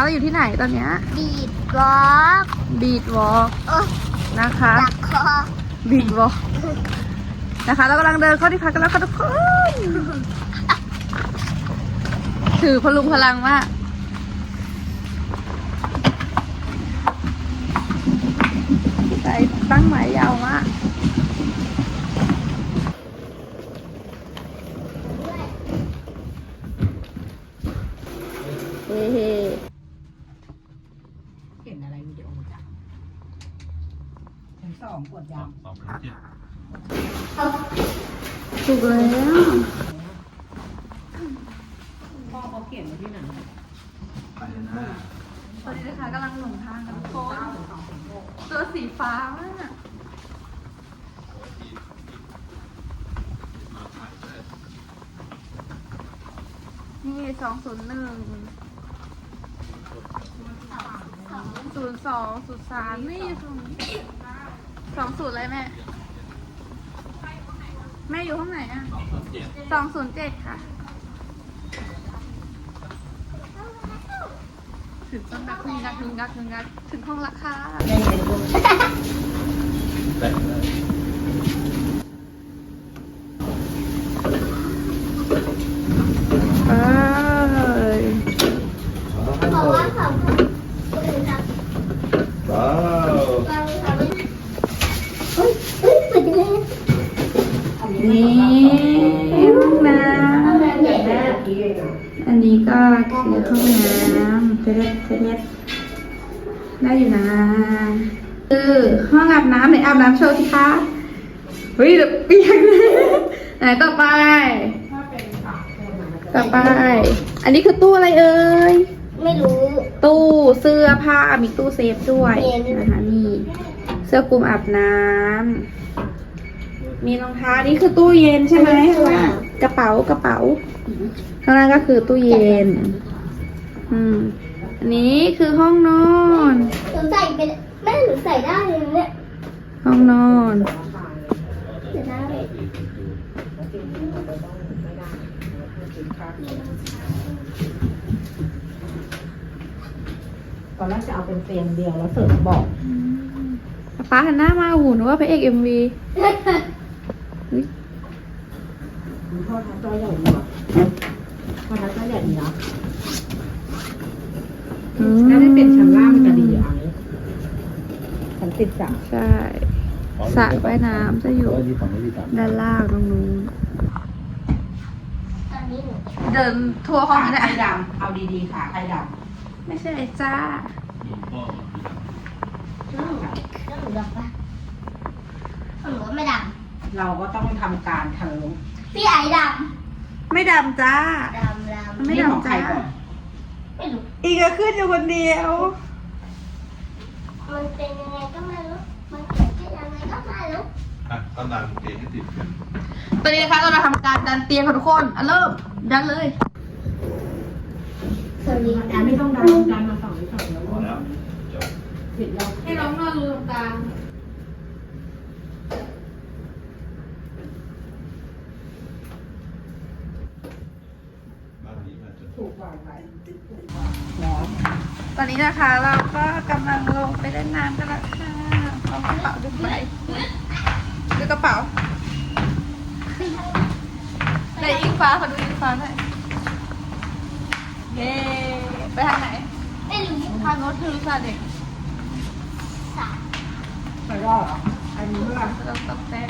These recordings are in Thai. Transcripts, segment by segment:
ฟ้าเราอยู่ที่ไหนตอนเนี้ยบีดบล็อกบีดวอล์กโอ้นะคะดักคอบีดวอล์กนะคะเรากำลังเดินเข้าที่พักกันแล้วค่ะทุกคนถือพลุงพลังมากใจตั้งหมายยาวมาก เฮ้ เห็นอะไรวิดีโอจ้ะ ชั้นสองกดยางสองพันเจ็ดถูกแล้วพ่อเขาเขียนไว้ที่ไหนไปหน้าตอนนี้นะคะกำลังหลงทางกันทุกคนตัวสีฟ้ามากมาถ่ายได้นี่สองศูนย์หนึ่งศูนย์สองศูนย์สามนี่อยู่ตรงนี้ สองศูนย์อะไรแม่ แม่อยู่ห้องไหนอะสองพันเจ็ดสองศูนย์เจ็ดค่ะ ถึงต้นนักนึงนักนึงนักนึงนักถึงห้องราคา อันนี้ก็คือห้องน้ำเทเลสเทเลสได้อยู่นะคือห้องอาบน้ำไหนอาบน้ำโชว์สิคะเฮ้ยเดี๋ยวเปียกเลยไหนต่อไป ต่อไป อันนี้คือตู้อะไรเอ่ย ไม่รู้ ตู้เสื้อผ้ามีตู้เซฟด้วยนะคะนี่เสื้อคลุมอาบน้ำ มีรองเท้านี่คือตู้เย็นใช่ไหมข้างล่างกระเป๋ากระเป๋า ข้างล่างก็คือตู้เย็น อืมอันนี้คือห้องนอน หนูใส่เป็นแม่หนูใส่ได้เลยเนี่ยห้องนอน ใส่ได้ตอนแรกจะเอาเป็นเตียงเดียวแล้วเสริมบอกป้าหันหน้ามาโอ้โหนึกว่าพระเอกเอ็มวี คุณพ่อทักจอใหญ่ดีว่ะพ่อทักจอใหญ่ดีนะถ้าได้เป็นชั้นล่างมันจะดีอะชั้นติดสามใช่สระว่ายน้ำจะอยู่ที่ฝั่งนี้ที่สามด้านล่างตรงนู้นตอนนี้หนูเดินทัวร์ห้องขานี้ใครได้ดำเอาดีๆขาใครดไม่ใช่จ้าดูพ่อแล้วหนูแล้วหนูดำปะหนูว่าไม่ดำเราก็ต้องทำการเทิมำ พี่ไอ้ดไม่ดำจ้าำดำดำไม่นี่ของดำใครจ้าก่อนไม่รู้อีกก็ขึ้นอยู่คนเดียว มันเป็นยังไงก็ไม่รู้มันเกิดขึ้นยังไงก็ไม่รู้อะก็ดันเกงให้ติดกันตอนนี้นะคะเรามาทำการดันเตียงค่ะทุกคนอะเริ่มดันเลย สวัสดีอันไม่ต้องดันดันมาฝั่งนี้ฝั่งแล้วพอแล้วจบปิดแล้วให้น้องนอนรูตรงกลาง บ้านนี้มาจน ถูกวางไว้แล้ว ตอนนี้นะคะเราก็กำลังลงไปเล่นน้ำกันแล้วค่ะเอากระเป๋าดูไปดูกระเป๋าไหนอิงฟ้าขอดูอิงฟ้าหน่อยเย้ไปทางไหนไม่รู้ทางโน้ตคือซาเด็กสามไปรอดเหรออันนี้เมื่อเราต้องแป๊ก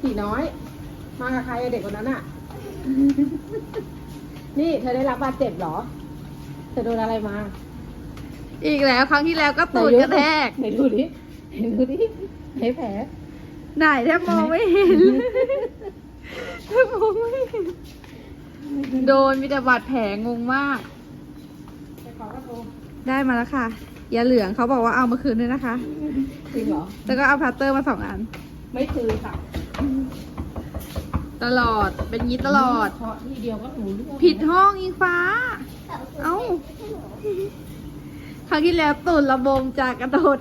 ผีน้อย มากับใครอะเด็กคนนั้นอะนี่เธอได้รับบาดเจ็บเหรอ เธอโดนอะไรมาอีกแล้วครั้งที่แล้วก็ตูดกระแทกไหนดูดิไหนดูดิไหนแผลไหนแทบมองไม่เห็นแทบมองไม่เห็น โดนมีแต่บาดแผลงงมากไปขอกระโทรได้มาแล้วค่ะยาเหลืองเขาบอกว่าเอามาคืนด้วยนะคะ จริงเหรอ แล้วก็เอาพลาสเตอร์มาสองอัน ไม่คืนค่ะ ตลอด เป็นงี้ตลอดเพราะที่เดียวก็หูเรื่องผิดห้องอิงฟ้า เอ้าครั้งที่แล้วตูดระบมจากกระโดด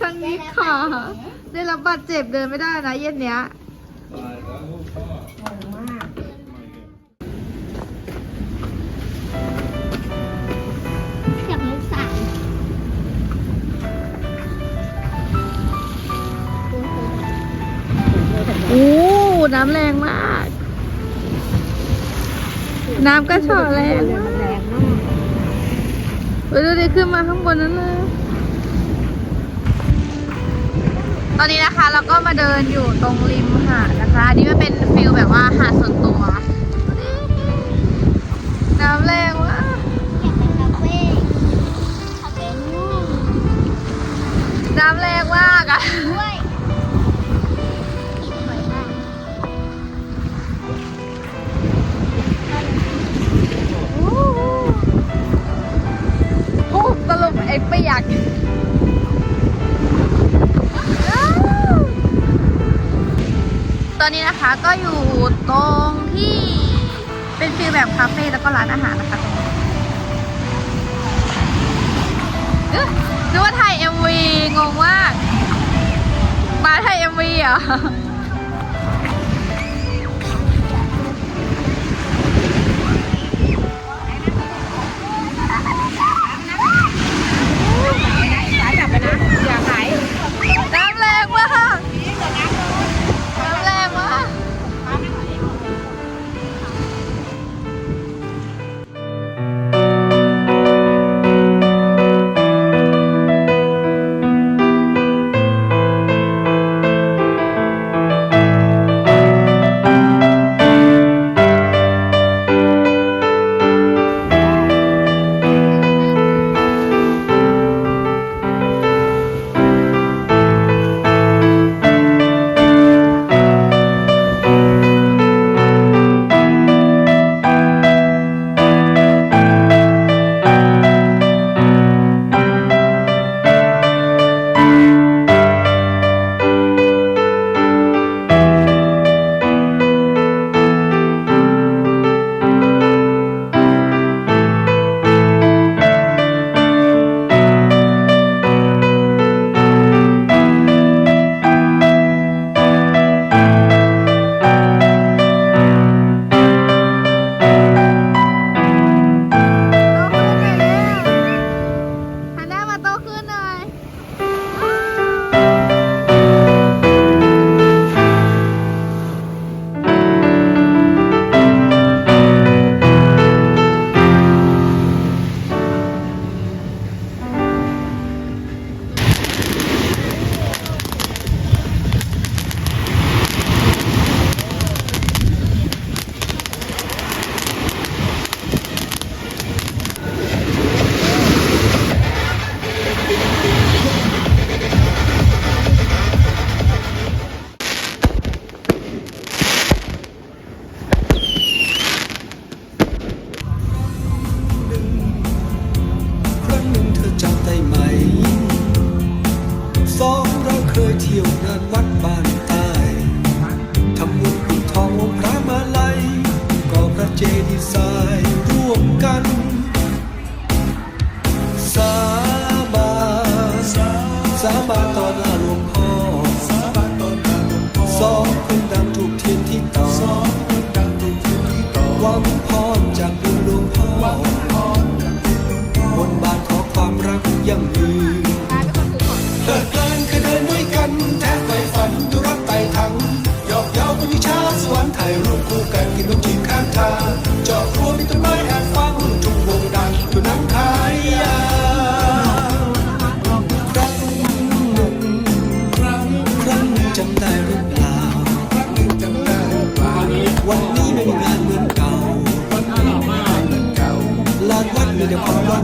ครั้งนี้ขาได้รับบาดเจ็บเดินไม่ได้นะเย็นเนี้ย น้ำแรงมาก น้ำก็ฉ่อแรงมากไปดูดิขึ้นมาข้างบนนั้นเลยตอนนี้นะคะเราก็มาเดินอยู่ตรงริมหาดนะคะ อันนี้มันเป็นฟิลแบบว่าหาดส่วนตัว น้ำแรงมากอยากไปคาเฟ่คาเฟ่นู่นน้ำแรงมากอะ ตอนนี้นะคะก็อยู่ตรงที่เป็นฟิลแบบคาเฟ่แล้วก็ร้านอาหารนะคะตรงนี้นึกว่าถ่าย MV งงมากมาถ่าย MV เหรอ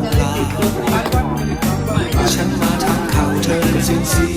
เดี๋ยวพอลงลาฉันมาทำข่าเธอสิ้นสี